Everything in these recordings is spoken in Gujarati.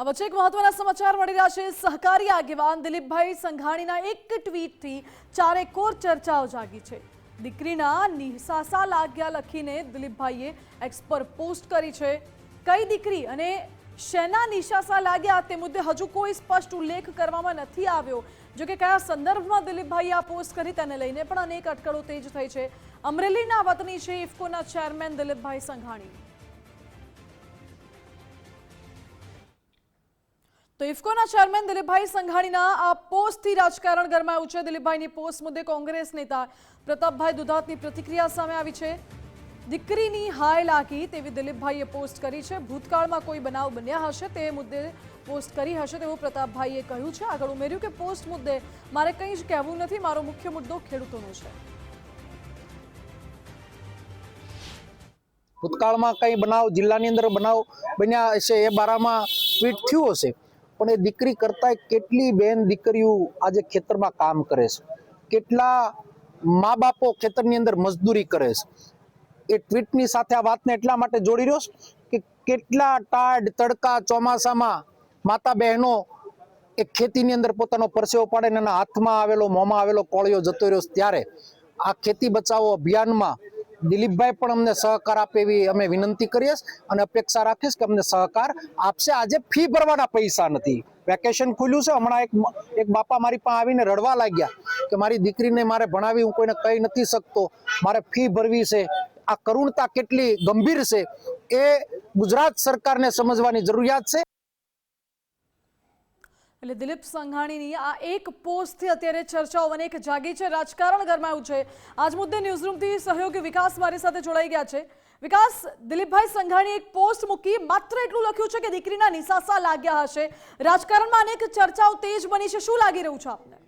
આ વચ્ચે એક મહત્વના સમાચાર મળી રહ્યા છે સહકારી આગેવાન દિલીપભાઈ સંઘાણીના એક ટ્વીટથી ચારેકોર ચર્ચાઓ જાગી છે દીકરીના નિસાસા લાગ્યા લખીને દિલીપભાઈએ એક્સ પર પોસ્ટ કરી છે કઈ દીકરી અને શેના નિશાસા લાગ્યા તે મુદ્દે હજુ કોઈ સ્પષ્ટ ઉલ્લેખ કરવામાં નથી આવ્યો જો કે કયા સંદર્ભમાં દિલીપભાઈએ આ પોસ્ટ કરી તેને લઈને પણ અનેક અટકળો તેજ થઈ છે। અમરેલીના વતની છે ઇફકોના ચેરમેન દિલીપભાઈ સંઘાણી તો ઇફકોના ચેરમેન દિલીપભાઈ સંઘાણીના આ પોસ્ટથી રાજકારણ ગરમાયું છે. દિલીપભાઈની પોસ્ટ મુદ્દે કોંગ્રેસ નેતા પ્રતાપભાઈ દુધાતની પ્રતિક્રિયા સામે આવી છે. દીકરીની હાય લાગી તેવી દિલીપભાઈએ પોસ્ટ કરી છે. ભૂતકાળમાં કોઈ બનાવ બન્યા હશે તે મુદ્દે પોસ્ટ કરી હશે તેવું પ્રતાપભાઈએ કહ્યું છે. આગળ ઉમેર્યું કે પોસ્ટ મુદ્દે મારે કંઈ જ કહેવું નથી. મારો મુખ્ય મુદ્દો ખેડૂતોનો છે. ભૂતકાળમાં કંઈ બનાવ, જિલ્લાની અંદર બનાવ બન્યા હશે એ બારામાં ટ્વીટ થયું હશે. પણ એ દીકરી કરતાં કેટલી બેન દીકરીઓ આજે ખેતરમાં કામ કરે છે? કેટલા મા બાપો ખેતરની અંદર મજદૂરી કરે છે? એ ટ્વીટની સાથે આ વાતને એટલા માટે જોડી રહ્યો છે કે કેટલા ટાઢ, તડકા, ચોમાસામાં માતા બહેનો એ ખેતીની અંદર પોતાનો પરસેવો પાડે એના હાથમાં આવેલો, મોંમાં આવેલો કોળિયો જતો રહ્યો ત્યારે. આ ખેતી બચાવો અભિયાનમાં દિલીપભાઈ પણ અમને સહકાર આપે એવી અમે વિનંતી કરીએ અને અપેક્ષા રાખીશ કે અમને સહકાર આપશે. આજે ફી ભરવાના પૈસા નથી. વેકેશન ખુલ્યું છે. હમણાં એક એક બાપા મારી પાસે આવીને રડવા લાગ્યા કે મારી દીકરીને મારે ભણાવી હું કોઈને કહી નથી શકતો. મારે ફી ભરવી છે. આ કરુણતા કેટલી ગંભીર છે. એ ગુજરાત સરકારને સમજવાની જરૂરિયાત છે. એટલે દિલીપ સંઘાણીની આ એક પોસ્ટથી અત્યારે ચર્ચાઓ અનેક જાગી છે. રાજકારણ ગરમાયું છે. આજ મુદ્દે ન્યૂઝરૂમથી સહયોગી વિકાસ મારી સાથે જોડાઈ ગયા છે. વિકાસ, દિલીપભાઈ સંઘાણી એક પોસ્ટ મૂકી, માત્ર એટલું લખ્યું છે કે દીકરીના નિશાસા લાગ્યા હશે. રાજકારણમાં અનેક ચર્ચાઓ તેજ બની છે. શું લાગી રહ્યું છે આપને?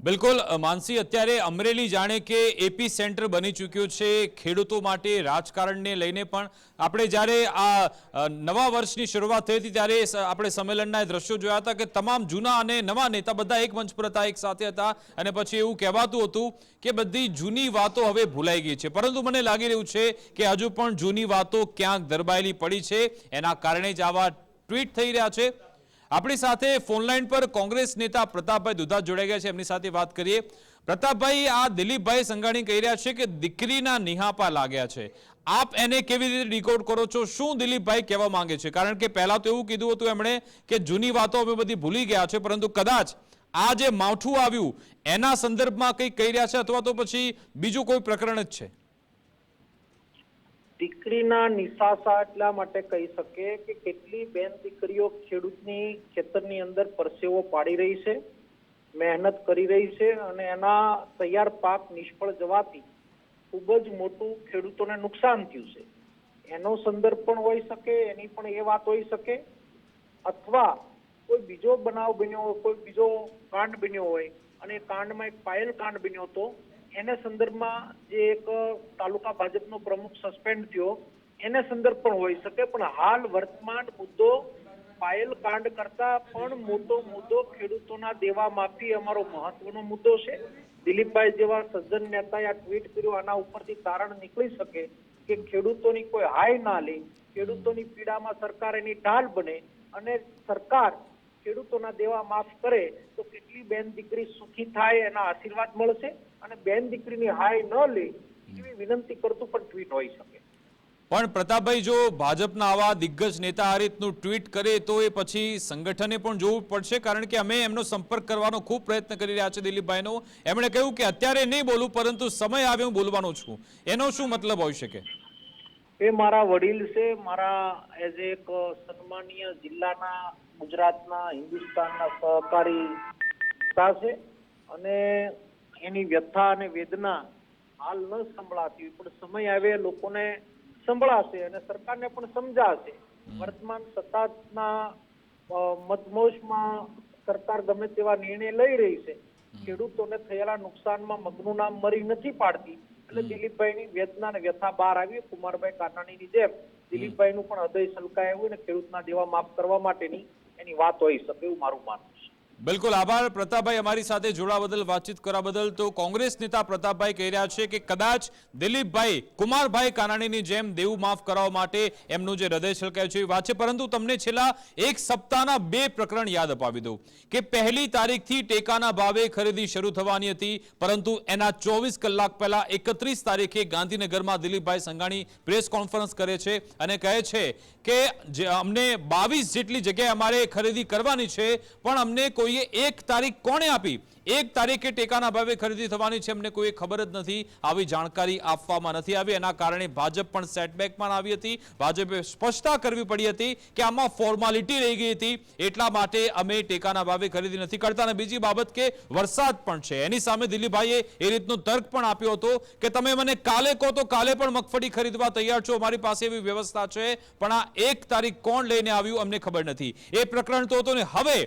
બિલકુલ માનસી, અત્યારે અમરેલી જાણે કે એપી સેન્ટર બની ચૂક્યું છે ખેડૂતો માટે રાજકારણને લઈને પણ. આપણે જ્યારે આ નવા વર્ષની શરૂઆત થઈ હતી ત્યારે આપણે સંમેલનના દ્રશ્યો જોયા હતા કે તમામ જૂના અને નવા નેતા બધા એક મંચ પર હતા, એક સાથે હતા. અને પછી એવું કહેવાતું હતું કે બધી જૂની વાતો હવે ભૂલાઈ ગઈ છે. પરંતુ મને લાગી રહ્યું છે કે હજુ પણ જૂની વાતો ક્યાંક દરબાયેલી પડી છે. એના કારણે જ આવા ટ્વીટ થઈ રહ્યા છે. આપણી સાથે ફોનલાઈન પર કોંગ્રેસ નેતા પ્રતાપભાઈ દુધા જોડાઈ ગયા છે. એમની સાથે વાત કરીએ. પ્રતાપભાઈ, આ દિલીપભાઈ સંઘાણી કહી રહ્યા છે કે દીકરીના નિહાપા લાગ્યા છે. આપ એને કેવી રીતે ડીકોડ કરો છો? શું દિલીપભાઈ કહેવા માંગે છે? કારણ કે પહેલા તો એવું કીધું હતું એમણે કે જૂની વાતો અમે બધી ભૂલી ગયા છે, પરંતુ કદાચ આ જે માવઠું આવ્યું, એના સંદર્ભમાં કંઈ કહી રહ્યા છે અથવા તો પછી બીજું કોઈ પ્રકરણ જ છે? દીકરીના નિશાસા એટલા માટે કહી શકે કે કેટલી બેન દીકરીઓ ખેડૂતની ખેતરની અંદર પરસેવો પાડી રહી છે, મહેનત કરી રહી છે અને એના તૈયાર પાક નિષ્ફળ જવાથી ખૂબ જ મોટું ખેડૂતોને નુકસાન થયું છે. એનો સંદર્ભ પણ હોઈ શકે, એની પણ એ વાત હોઈ શકે. અથવા કોઈ બીજો બનાવ બન્યો હોય, કોઈ બીજો કાંડ બન્યો હોય અને કાંડમાં એક પાયલ કાંડ બન્યો હતો એને સંદર્ભમાં જે એક તાલુકા ભાજપનો પ્રમુખ સસ્પેન્ડ થયો, એને સંદર્ભ પણ હોઈ શકે, પણ હાલ વર્તમાન મુદ્દો પાયલ કાંડ કરતા પણ મોટો મુદ્દો ખેડૂતોના દેવા માફી અમારો મહત્વનો મુદ્દો છે. દિલીપભાઈ જેવા સજ્જન નેતાએ આ ટ્વીટ કર્યું, આના ઉપરથી તારણ નીકળી શકે કે ખેડૂતોની કોઈ હાય ના લે, ખેડૂતોની પીડામાં સરકાર એની ઢાલ બને અને સરકાર ખેડૂતોના દેવા માફ કરે, તો કેટલી બેન દીકરી સુખી થાય એના આશીર્વાદ મળશે? અને બેન દીકરીની હાય ન લે એવી વિનંતી કરતું પણ ટ્વીટ હોઈ શકે. પણ પ્રતાપભાઈ જો ભાજપના આવા દિગ્ગજ નેતા આ રીતનું ટ્વીટ કરે તો એ પછી સંગઠને પણ જોવું પડશે કારણ કે અમે એમનો સંપર્ક કરવાનો ખૂબ પ્રયત્ન કરી રહ્યા છે દિલીપભાઈનો. એમણે કહ્યું કે અત્યારે નહીં બોલું પરંતુ સમય આવે હું બોલવાનો છું. એનો શું મતલબ હોઈ શકે? એ મારા વડીલ છે મારા એઝ એક સન્માનીય જિલ્લાના ગુજરાતના હિન્દુસ્તાનના સહકારી છે. અને એની વ્યથા અને વેદના હાલ ન સંભળાતી પણ સમય આવે લોકોને સંભળાશે અને સરકારને પણ સમજાશે. વર્તમાન સત્તાના મધમોશમાં સરકાર ગમે તેવા નિર્ણય લઈ રહી છે. ખેડૂતોને થયેલા નુકસાનમાં મગનું નામ મરી નથી પાડતી. એટલે દિલીપભાઈની વેદના અને વ્યથા બહાર આવી. કુમારભાઈ કાનાણીની જેમ દિલીપભાઈનું પણ હૃદય સલકાય એવું અને ખેડૂતના દેવા માફ કરવા માટેની એની વાત હોઈ શકે એવું મારું માનવું છે. બિલકુલ આભાર. પ્રતાપભાઈ અમારી સાથે જોડા બદલ, વાતચીત કરવા બદલ. તો કોંગ્રેસ નેતા પ્રતાપભાઈ કહી રહ્યા છે કે કદાચ દિલીપભાઈ, કુમારભાઈ કાનાણીની જેમ દેવું માફ કરાવવા માટે એમનું જે હૃદય છલકાયું છે એ વાત છે. પરંતુ તમને છેલ્લા એક સપ્તાહના બે પ્રકરણ યાદ અપાવી દઉં કે પહેલી તારીખથી ટેકાના ભાવે ખરીદી શરૂ થવાની હતી. પરંતુ એના ચોવીસ કલાક પહેલા એકત્રીસ તારીખે ગાંધીનગરમાં દિલીપભાઈ સંઘાણી પ્રેસ કોન્ફરન્સ કરે છે અને કહે છે કે અમને બાવીસ જેટલી જગ્યાએ અમારે ખરીદી કરવાની છે, પણ અમને કોઈએ એક તારીખ કોણે આપી? એક તારીખે ટેકાના ભાવે ખરીદી થવાની છે, એમને કોઈ ખબર જ નથી. આવી જાણકારી આપવામાં નથી આવી. એના કારણે ભાજપ પણ સેટબેકમાં આવી હતી. ભાજપે સ્પષ્ટતા કરવી પડી હતી કે આમાં ફોર્માલિટી રહી ગઈ હતી. એટલા માટે અમે ટેકાના ભાવે ખરીદી નથી કરતા. અને બીજી બાબત કે વરસાદ પણ છે. એની સામે દિલીપભાઈએ એ રીતનો તર્ક પણ આપ્યો હતો કે તમે મને કાલે કહો તો કાલે પણ મગફળી ખરીદવા તૈયાર છો. અમારી પાસે એવી વ્યવસ્થા છે. પણ આ એક તારીખ કોણ લઈને આવ્યું અમને ખબર નથી. એ પ્રકરણ તો હતું ને. હવે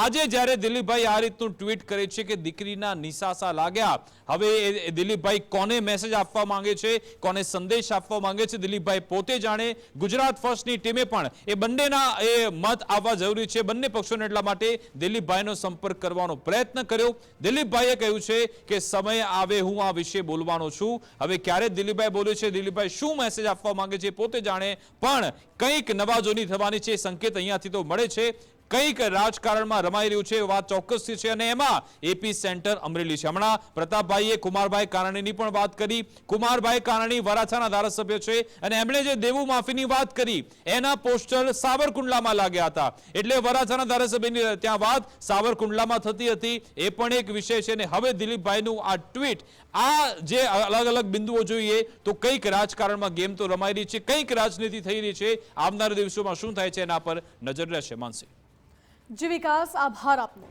આજે જ્યારે દિલીપભાઈ આ રીતનું ટ્વીટ કરે છે કે દીકરીના નિશાસા લાગ્યા. હવે દિલીપભાઈ કોને મેસેજ આપવા માંગે છે? કોને સંદેશ આપવા માંગે છે? દિલીપભાઈ પોતે જાણે ગુજરાત ફર્સ્ટની ટીમે પણ એ બંનેના એ મત આવવા જરૂરી છે. બંને પક્ષોને એટલા માટે દિલીપભાઈનો સંપર્ક કરવાનો પ્રયત્ન કર્યો. દિલીપભાઈએ કહ્યું છે કે સમય આવે, હું આ વિશે બોલવાનો છું. હવે ક્યારે દિલીપભાઈ બોલ્યું છે? દિલીપભાઈ શું મેસેજ આપવા માંગે છે પોતે જાણે. પણ કંઈક નવાજોની થવાની છે. સંકેત અહીંયાથી તો મળે છે. કંઈક રાજકારણમાં રમાઈ રહ્યું છે વાત ચોક્કસથી છે. અને એમાં એપી સેન્ટર અમરેલી છે. હમણાં પ્રતાપભાઈએ કુમારભાઈ કાનાણીની પણ વાત કરી. કુમારભાઈ કાનાણી વરાછાના ધારાસભ્ય છે અને એમણે જે દેવું માફીની વાત કરી, એના પોસ્ટર સાવરકુંડલામાં લાગ્યા હતા. એટલે વરાછાના ધારાસભ્યની ત્યાં વાત સાવરકુંડલામાં થતી હતી. એ પણ એક વિષય છે. અને હવે દિલીપભાઈનું આ ટ્વીટ, આ જે અલગ અલગ બિંદુઓ જોઈએ, તો કંઈક રાજકારણમાં ગેમ તો રમાઈ રહી છે, કંઈક રાજનીતિ થઈ રહી છે. આવનારા દિવસોમાં શું થાય છે એના પર નજર રહેશે માનસી. જી વિકાસ, આભાર આપનો.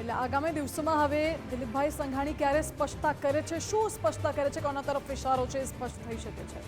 એટલે આગામી દિવસોમાં હવે દિલીપભાઈ સંઘાણી ક્યારે સ્પષ્ટતા કરે છે? શું સ્પષ્ટતા કરે છે? કોના તરફ ઇશારો છે સ્પષ્ટ થઈ શકે છે.